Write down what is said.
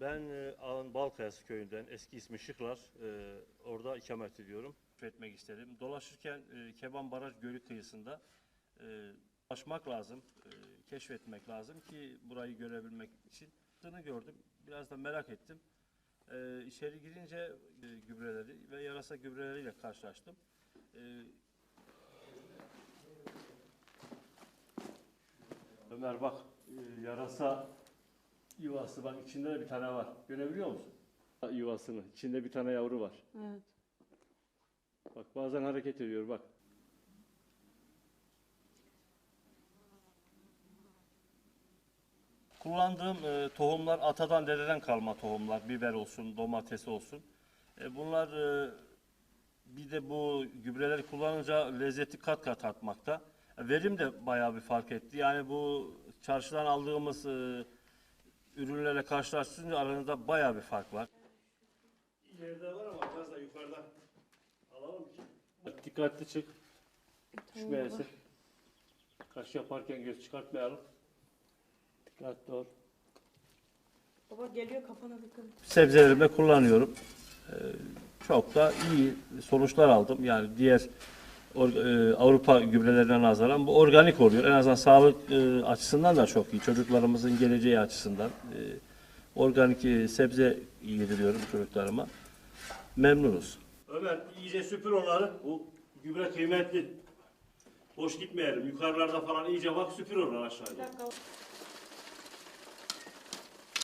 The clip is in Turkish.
Ben e, Ağın Balkayası köyünden, eski ismi Şıklar, e, orada ikamet ediyorum. Etmek istedim. Dolaşırken e, Keban Baraj Gölü kıyısında e, dolaşmak lazım, e, keşfetmek lazım ki burayı görebilmek için. Bunu gördüm, biraz da merak ettim. E, içeri girince e, gübreleri ve yarasa gübreleriyle karşılaştım. E, Ömer bak, e, yarasa yuvası bak içinde de bir tane var. Görebiliyor musun? Yuvasını. İçinde bir tane yavru var. Evet. Bak bazen hareket ediyor bak. Kullandığım e, tohumlar atadan dededen kalma tohumlar. Biber olsun, domates olsun. E, bunlar e, bir de bu gübreleri kullanınca lezzeti kat kat artmakta. E, verim de bayağı bir fark etti. Yani bu çarşıdan aldığımız e, ürünlerle karşılaştırınca aranızda bayağı bir fark var. İleride var ama biraz da yukarıda. Alalım ki. Dikkatli çık. Düşmeyesin. Kaş yaparken göz çıkartmayalım. Dikkatli ol. Baba geliyor kafana dikkat et. Sebzelerimde kullanıyorum. Ee, çok da iyi sonuçlar aldım. Yani diğer or- e, Avrupa gübrelerine nazaran bu organik oluyor. En azından sağlık e, açısından da çok iyi. Çocuklarımızın geleceği açısından. E, organik e, sebze yediriyorum çocuklarıma. Memnunuz. Ömer iyice süpür onları. Bu gübre kıymetli. Boş gitmeyelim. Yukarılarda falan iyice bak süpür onları aşağıya. Bir dakika.